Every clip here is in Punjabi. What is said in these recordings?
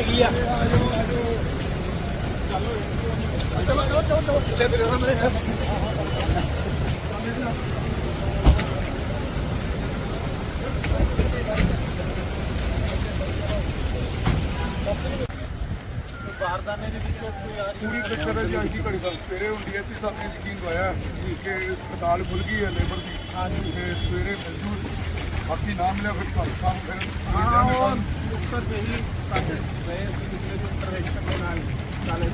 ਹੈਗੀ ਆ। ਪੂਰੀ ਟੱਕਰ ਹੈ ਜੀ, ਅੱਜ ਘੜੀ ਤੱਕ ਸਵੇਰੇ ਹੁੰਦੀ ਹੈ ਤੇ ਸਭ ਨੇ ਯਕੀਨ ਦਵਾਇਆ ਕਿ ਹਸਪਤਾਲ ਖੁੱਲ ਗਈ ਹੈ ਲੇਬਰ ਦੀ। ਹਾਂਜੀ ਤੇ ਸਵੇਰੇ ਮਿਲ ਬਾਕੀ ਨਾ ਮਿਲਿਆ ਫਿਰ ਘਰ ਕੰਮ ਫਿਰ ਹਾਂ ਉਹ ਉੱਤਰ ਤੇ ਹੀ ਸਾਡੇ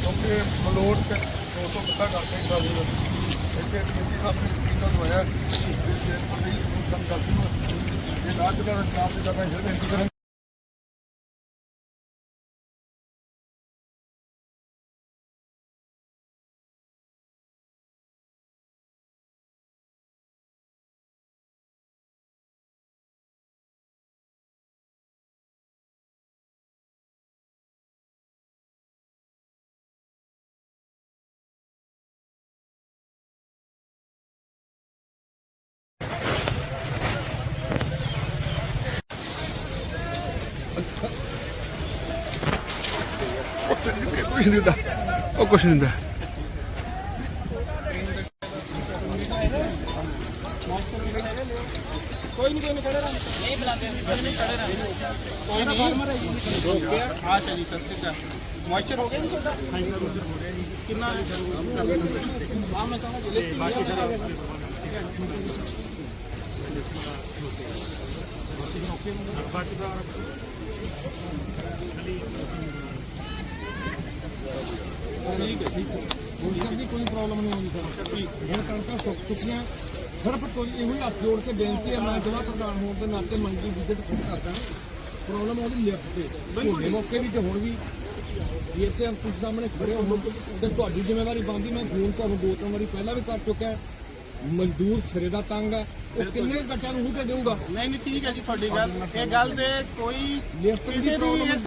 ਕਿਉਂਕਿ ਮਲੋਟ ਤੇ 200 ਕਿੱਤਾ ਕਰਦੇ ਹੀ ਸਾਡੀ ਇੱਥੇ ਜੀ ਸਭ ਨੇ ਯਕੀਨ ਦਵਾਇਆ ਕਿ ਜੇ ਪਰ ਕੰਮ ਕਰ ਦੂੰਗਾ ਇਹ ਨਾ ਚਲਾ ਚਾਰ ਤੇ ਜਗ੍ਹਾ ਫਿਰ ਬੇਨਤੀ ਕੁਛ ਨਹੀਂ ਹੁੰਦਾ ਉਹ ਕੁਛ ਨਹੀਂ ਹੁੰਦਾ ਕੋਈ ਨਹੀਂ ਕੋਈ ਨਹੀਂ ਖੜੇ ਰਹਿ ਨਹੀਂ ਬੁਲਾਉਂਦੇ ਨਹੀਂ ਖੜੇ ਰਹਿ ਕੋਈ ਨਹੀਂ ਫਾਰਮਰ ਹੈ ਜੀ ਹਾਂ ਚਲੀ ਮੋਇਸਚਰ ਹੋ ਗਿਆ ਨਹੀਂ ਤੁਹਾਡਾ ਕਿੰਨਾ ਹਾਂ ਮੈਂ ਸਮਝ ਲਿਆ ਬਾਕੀ ਕੋਈ ਕੋਈ ਪ੍ਰੋਬਲਮ ਨਹੀਂ ਆਉਂਦੀ ਸਰ। ਹੁਣ ਕਣਕਾਂ ਸੁੱਕ ਚੁੱਕੀਆਂ। ਸਿਰਫ ਕੋਈ ਇਹੋ ਹੀ ਹੱਥ ਜੋੜ ਕੇ ਬੇਨਤੀ ਹੈ ਮੈਂ ਜ਼ਿਲ੍ਹਾ ਪ੍ਰਧਾਨ ਹੋਣ ਦੇ ਨਾਤੇ ਮੰਡੀ ਵਿਜ਼ਿਟ ਖੁਦ ਕਰਦਾ। ਪ੍ਰੋਬਲਮ ਉਹਦੀ ਲਿਫਟ ਤੇ। ਬਿਲਕੁਲ ਮੌਕੇ ਵੀ ਤੇ ਹੁਣ ਵੀ ਵੀ ਇੱਥੇ ਤੁਸੀਂ ਸਾਹਮਣੇ ਖੜੇ ਹੋ ਤੇ ਤੁਹਾਡੀ ਜ਼ਿੰਮੇਵਾਰੀ ਬਣਦੀ। ਮੈਂ ਫੋਨ ਤੁਹਾਨੂੰ ਦੋ ਤਿੰਨ ਵਾਰੀ ਪਹਿਲਾਂ ਵੀ ਕਰ ਚੁੱਕਾ ਮਜ਼ਦੂਰ ਸਿਰੇ ਦਾ ਤੰਗ ਹੈ। ਉਹ ਕਿੰਨੇ ਗੱਟਾਂ ਨੂੰ ਹੂਟੇ ਦੇਊਗਾ? ਨਹੀਂ ਨਹੀਂ ਠੀਕ ਹੈ ਜੀ ਤੁਹਾਡੀ ਗੱਲ। ਇਹ ਗੱਲ ਤੇ ਕੋਈ ਕਿਸੇ ਦੀ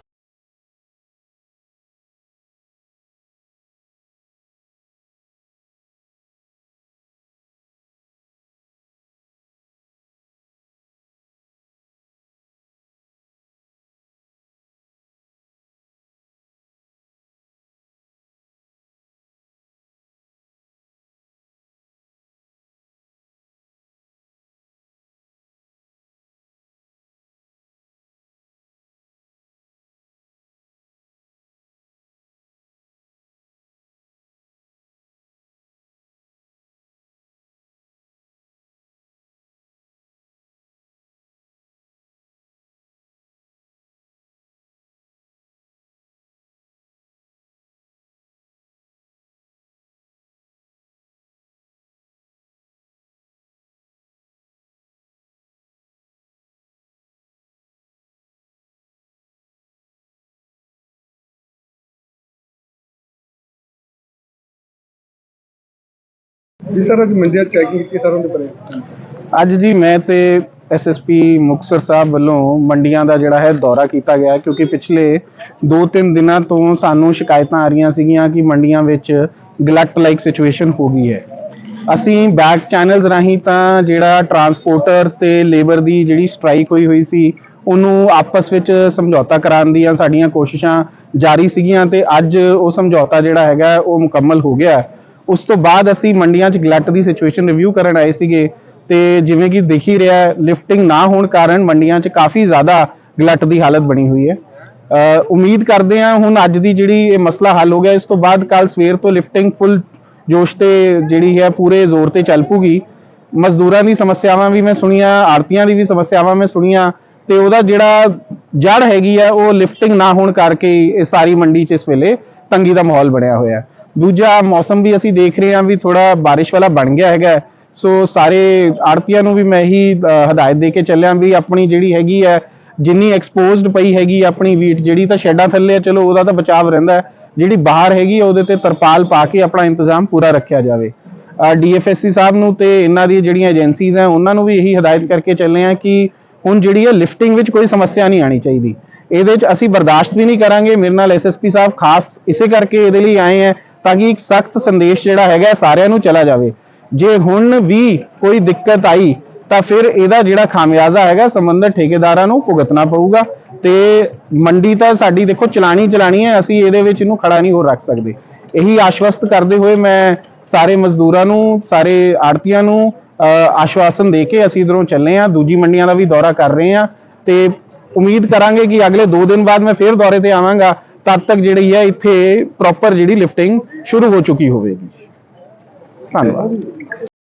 ਜੀ ਸਰ, ਅੱਜ ਮੰਡੀਆਂ ਚੈਕਿੰਗ ਕੀਤੀ ਸਰ ਉਹਦੇ ਬਾਰੇ ਅੱਜ ਜੀ ਮੈਂ ਤੇ ਐਸਐਸਪੀ ਮੁਕਤਸਰ ਸਾਹਿਬ ਵੱਲੋਂ ਮੰਡੀਆਂ ਦਾ ਜਿਹੜਾ ਹੈ ਦੌਰਾ ਕੀਤਾ ਗਿਆ ਕਿਉਂਕਿ ਪਿਛਲੇ 2-3 ਦਿਨਾਂ ਤੋਂ ਸਾਨੂੰ ਸ਼ਿਕਾਇਤਾਂ ਆ ਰਹੀਆਂ ਸੀਗੀਆਂ ਕਿ ਮੰਡੀਆਂ ਵਿੱਚ ਗਲੈਕਟ ਲਾਈਕ ਸਿਚੁਏਸ਼ਨ ਹੋ ਗਈ ਹੈ। ਅਸੀਂ ਬੈਕ ਚੈਨਲਸ ਰਾਹੀਂ ਤਾਂ ਜਿਹੜਾ ਟਰਾਂਸਪੋਰਟਰਸ ਤੇ ਲੇਬਰ ਦੀ ਜਿਹੜੀ ਸਟ੍ਰਾਈਕ ਹੋਈ ਹੋਈ ਸੀ, ਉਹਨੂੰ ਆਪਸ ਵਿੱਚ ਸਮਝੌਤਾ ਕਰਾਉਣ ਦੀਆਂ ਸਾਡੀਆਂ ਕੋਸ਼ਿਸ਼ਾਂ ਜਾਰੀ ਸੀਗੀਆਂ ਤੇ ਅੱਜ ਉਹ ਸਮਝੌਤਾ ਜਿਹੜਾ ਹੈਗਾ, ਉਹ ਮੁਕੰਮਲ ਹੋ ਗਿਆ ਉਸ ਤੋਂ ਬਾਅਦ ਅਸੀਂ ਮੰਡੀਆਂ 'ਚ ਗਲੱਟ ਦੀ ਸਿਚੁਏਸ਼ਨ ਰਿਵਿਊ ਕਰਨ ਆਏ ਸੀਗੇ ਤੇ ਜਿਵੇਂ ਕਿ ਦੇਖ ਹੀ ਰਿਹਾ ਲਿਫਟਿੰਗ ਨਾ ਹੋਣ ਕਾਰਨ ਮੰਡੀਆਂ 'ਚ ਕਾਫੀ ਜ਼ਿਆਦਾ ਗਲੱਟ ਦੀ ਹਾਲਤ ਬਣੀ ਹੋਈ ਹੈ। ਉਮੀਦ ਕਰਦੇ ਹਾਂ ਹੁਣ ਅੱਜ ਦੀ ਜਿਹੜੀ ਇਹ ਮਸਲਾ ਹੱਲ ਹੋ ਗਿਆ, ਇਸ ਤੋਂ ਬਾਅਦ ਕੱਲ ਸਵੇਰ ਤੋਂ ਲਿਫਟਿੰਗ ਫੁੱਲ ਜੋਸ਼ ਤੇ ਜਿਹੜੀ ਹੈ ਪੂਰੇ ਜ਼ੋਰ ਤੇ ਚੱਲ ਪੂਗੀ। ਮਜ਼ਦੂਰਾਂ ਦੀ ਸਮੱਸਿਆਵਾਂ ਵੀ ਮੈਂ ਸੁਣੀਆਂ ਆੜਤੀਆਂ ਦੀ ਵੀ ਸਮੱਸਿਆਵਾਂ ਮੈਂ ਸੁਣੀਆਂ ਤੇ ਉਹਦਾ ਜਿਹੜਾ ਜੜ ਹੈਗੀ ਆ, ਉਹ ਲਿਫਟਿੰਗ ਨਾ ਹੋਣ ਕਰਕੇ ਇਹ ਸਾਰੀ ਮੰਡੀ 'ਚ ਇਸ ਵੇਲੇ ਤੰਗੀ ਦਾ ਮਾਹੌਲ ਬਣਿਆ ਹੋਇਆ। ਹੈ ਦੂਜਾ ਮੌਸਮ ਵੀ ਅਸੀਂ ਦੇਖ ਰਹੇ ਹਾਂ ਵੀ ਥੋੜਾ ਬਾਰਿਸ਼ ਵਾਲਾ ਬਣ ਗਿਆ ਹੈਗਾ ਸੋ ਸਾਰੇ ਆੜਤੀਆਂ ਨੂੰ ਵੀ ਮੈਂ ਇਹੀ ਹਦਾਇਤ ਦੇ ਕੇ ਚੱਲਿਆ ਵੀ ਆਪਣੀ ਜਿਹੜੀ ਹੈਗੀ ਹੈ, ਜਿੰਨੀ ਐਕਸਪੋਜ਼ਡ ਪਈ ਹੈਗੀ ਆਪਣੀ ਵੀਟ ਜਿਹੜੀ ਤਾਂ ਸ਼ੈੱਡਾਂ ਥੱਲੇ ਆ ਚਲੋ ਉਹਦਾ ਤਾਂ ਬਚਾਵ ਰਹਿੰਦਾ ਜਿਹੜੀ ਬਾਹਰ ਹੈਗੀ ਆ ਉਹਦੇ ਤੇ ਤਰਪਾਲ ਪਾ ਕੇ ਆਪਣਾ ਇੰਤਜ਼ਾਮ ਪੂਰਾ ਰੱਖਿਆ ਜਾਵੇ। ਡੀਐਫਐਸਸੀ ਸਾਹਿਬ ਨੂੰ ਤੇ ਇਹਨਾਂ ਦੀ ਜਿਹੜੀਆਂ ਏਜੰਸੀਜ਼ ਆ ਉਹਨਾਂ ਨੂੰ ਵੀ ਇਹੀ ਹਦਾਇਤ ਕਰਕੇ ਚੱਲੇ ਆ ਕਿ ਹੁਣ ਜਿਹੜੀ ਹੈ ਲਿਫਟਿੰਗ ਵਿੱਚ ਕੋਈ ਸਮੱਸਿਆ ਨਹੀਂ ਆਣੀ ਚਾਹੀਦੀ। ਇਹਦੇ 'ਚ ਅਸੀਂ ਬਰਦਾਸ਼ਤ ਵੀ ਨਹੀਂ ਕਰਾਂਗੇ। ਮੇਰੇ ਨਾਲ ਐਸਐਸਪੀ ਸਾਹਿਬ ਖਾਸ ਇਸੇ ਕਰਕੇ ਇਹਦੇ ਲਈ ਆਏ ਆ ਤਾਂ ਕਿ ਇੱਕ ਸਖਤ ਸੰਦੇਸ਼ ਜਿਹੜਾ ਹੈਗਾ ਸਾਰਿਆਂ ਨੂੰ ਚਲਾ ਜਾਵੇ। ਜੇ ਹੁਣ ਵੀ ਕੋਈ ਦਿੱਕਤ ਆਈ ਤਾਂ ਫਿਰ ਇਹਦਾ ਜਿਹੜਾ ਖਾਮਿਆਜ਼ਾ ਹੈਗਾ ਸੰਬੰਧਿਤ ਠੇਕੇਦਾਰਾਂ ਨੂੰ ਭੁਗਤਣਾ ਪਊਗਾ ਤੇ ਮੰਡੀ ਤਾਂ ਸਾਡੀ ਦੇਖੋ ਚਲਾਣੀ ਚਲਾਣੀ ਹੈ ਅਸੀਂ ਇਹਦੇ ਵਿੱਚ ਇਹਨੂੰ ਖੜਾ ਨਹੀਂ ਹੋ ਰੱਖ ਸਕਦੇ। ਇਹੀ ਆਸ਼ਵਸਤ ਕਰਦੇ ਹੋਏ ਮੈਂ ਸਾਰੇ ਮਜ਼ਦੂਰਾਂ ਨੂੰ ਸਾਰੇ ਆੜਤੀਆਂ ਨੂੰ ਅਹ, ਆਸ਼ਵਾਸਨ ਦੇ ਕੇ ਅਸੀਂ ਇਧਰੋਂ ਚੱਲੇ ਆ ਦੂਜੀ ਮੰਡੀਆਂ ਦਾ ਵੀ ਦੌਰਾ ਕਰ ਰਹੇ ਆ ਤੇ ਉਮੀਦ ਕਰਾਂਗੇ ਕਿ ਅਗਲੇ 2 ਦਿਨ ਬਾਅਦ ਮੈਂ ਫੇਰ ਦੌਰੇ ਤੇ ਆਵਾਂਗਾ। ਤਦ ਤੱਕ ਜਿਹੜੀ ਹੈ ਇੱਥੇ ਪ੍ਰੋਪਰ ਜਿਹੜੀ ਲਿਫਟਿੰਗ ਸ਼ੁਰੂ ਹੋ ਚੁੱਕੀ ਹੋਵੇਗੀ। ਧੰਨਵਾਦ।